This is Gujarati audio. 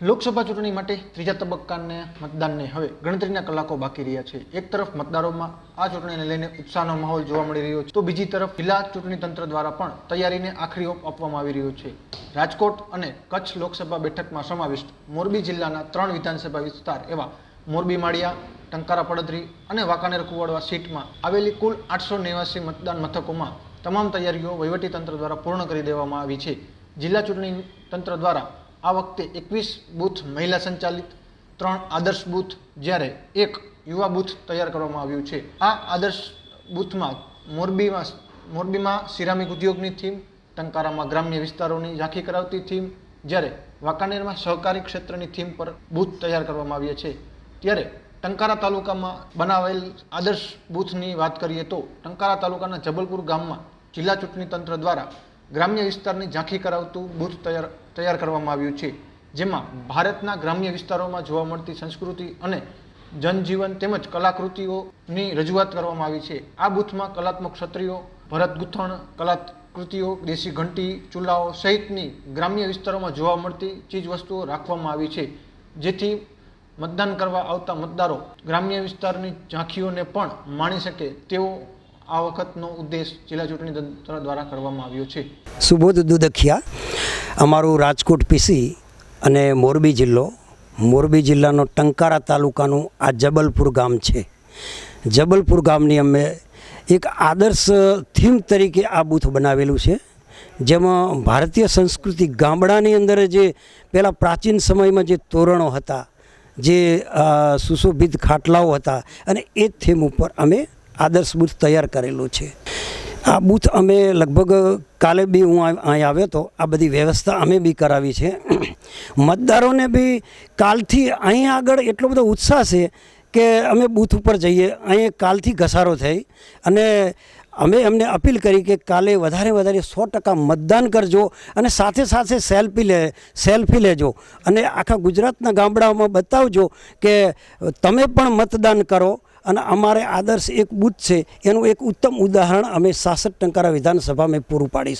લોકસભા ચૂંટણી માટે ત્રીજા તબક્કાને મતદાનને હવે ગણતરીના કલાકો બાકી રહ્યા છે. એક તરફ મતદારોમાં આ ચૂંટણીને લઈને ઉત્સાહનો માહોલ જોવા મળી રહ્યો છે. તો બીજી તરફ જિલ્લા ચૂંટણી તંત્ર દ્વારા પણ તૈયારીને આખરી ઓપ આપવામાં આવી રહ્યો છે. રાજકોટ અને કચ્છ લોકસભા બેઠકમાં સમાવિષ્ટ મોરબી જિલ્લાના ત્રણ વિધાનસભા વિસ્તાર એવા મોરબી માળિયા, ટંકારા પડદરી અને વાંકાનેર કુવાડવા સીટમાં આવેલી કુલ આઠસો નેવાસી મતદાન મથકોમાં તમામ તૈયારીઓ વહીવટી તંત્ર દ્વારા પૂર્ણ કરી દેવામાં આવી છે. જિલ્લા ચૂંટણી તંત્ર દ્વારા આ વખતે એકવીસ બૂથ મહિલા સંચાલિત, ત્રણ આદર્શ બૂથ, જ્યારે એક યુવા બૂથ તૈયાર કરવામાં આવ્યું છે. આ આદર્શ બૂથમાં મોરબીમાં મોરબીમાં સિરામિક ઉદ્યોગની થીમ, ટંકારામાં ગ્રામ્ય વિસ્તારોની ઝાંખી કરાવતી થીમ, જ્યારે વાંકાનેરમાં સહકારી ક્ષેત્રની થીમ પર બૂથ તૈયાર કરવામાં આવ્યા છે. ત્યારે ટંકારા તાલુકામાં બનાવેલ આદર્શ બૂથની વાત કરીએ તો ટંકારા તાલુકાના જબલપુર ગામમાં જિલ્લા ચૂંટણી તંત્ર દ્વારા ગ્રામ્ય વિસ્તારની ઝાંખી કરાવતું બૂથ તૈયાર તૈયાર કરવામાં આવ્યું છે, જેમાં ભારતના ગ્રામ્ય વિસ્તારોમાં જોવા મળતી સંસ્કૃતિ અને જનજીવન તેમજ કલાકૃતિઓની રજૂઆત કરવામાં આવી છે. આ બૂથમાં કલાત્મક ક્ષત્રિયો, ભરત ગૂંથણ, કલાકૃતિઓ, દેશી ઘંટી, ચૂલાઓ સહિતની ગ્રામ્ય વિસ્તારોમાં જોવા મળતી ચીજવસ્તુઓ રાખવામાં આવી છે, જેથી મતદાન કરવા આવતા મતદારો ગ્રામ્ય વિસ્તારની ઝાંખીઓને પણ માણી શકે તેવો આ વખતનો ઉદ્દેશ જિલ્લા ચૂંટણી તંત્ર દ્વારા કરવામાં આવ્યો છે. સુબોધ દુદખિયા અમારું રાજકોટ પીસી અને મોરબી જિલ્લો. મોરબી જિલ્લાનો ટંકારા તાલુકાનું આ જબલપુર ગામ છે. જબલપુર ગામની અમે એક આદર્શ થીમ તરીકે આ બૂથ બનાવેલું છે. જેમાં ભારતીય સંસ્કૃતિ ગામડાની અંદર જે પહેલાં પ્રાચીન સમયમાં જે તોરણો હતા, જે સુશોભિત ખાટલાઓ હતા અને એ થીમ ઉપર અમે આદર્શ બૂથ તૈયાર કરેલું છે. આ બૂથ અમે લગભગ કાલે બી હું અહીં આવ્યો હતો. આ બધી વ્યવસ્થા અમે બી કરાવી છે. મતદારોને બી કાલથી અહીં આગળ એટલો બધો ઉત્સાહ છે કે અમે બૂથ ઉપર જઈએ. અહીં કાલથી ઘસારો થઈ અને અમે એમને અપીલ કરી કે કાલે વધારે વધારે સો ટકા મતદાન કરજો અને સાથે સાથે સેલ્ફી લે સેલ્ફી લેજો અને આખા ગુજરાતના ગામડાઓમાં બતાવજો કે તમે પણ મતદાન કરો. અને અમારે આદર્શ એક બૂથ છે, એનું એક ઉત્તમ ઉદાહરણ અમે સાસઠ ટંકારા વિધાનસભા મેં પૂરું પાડીશું.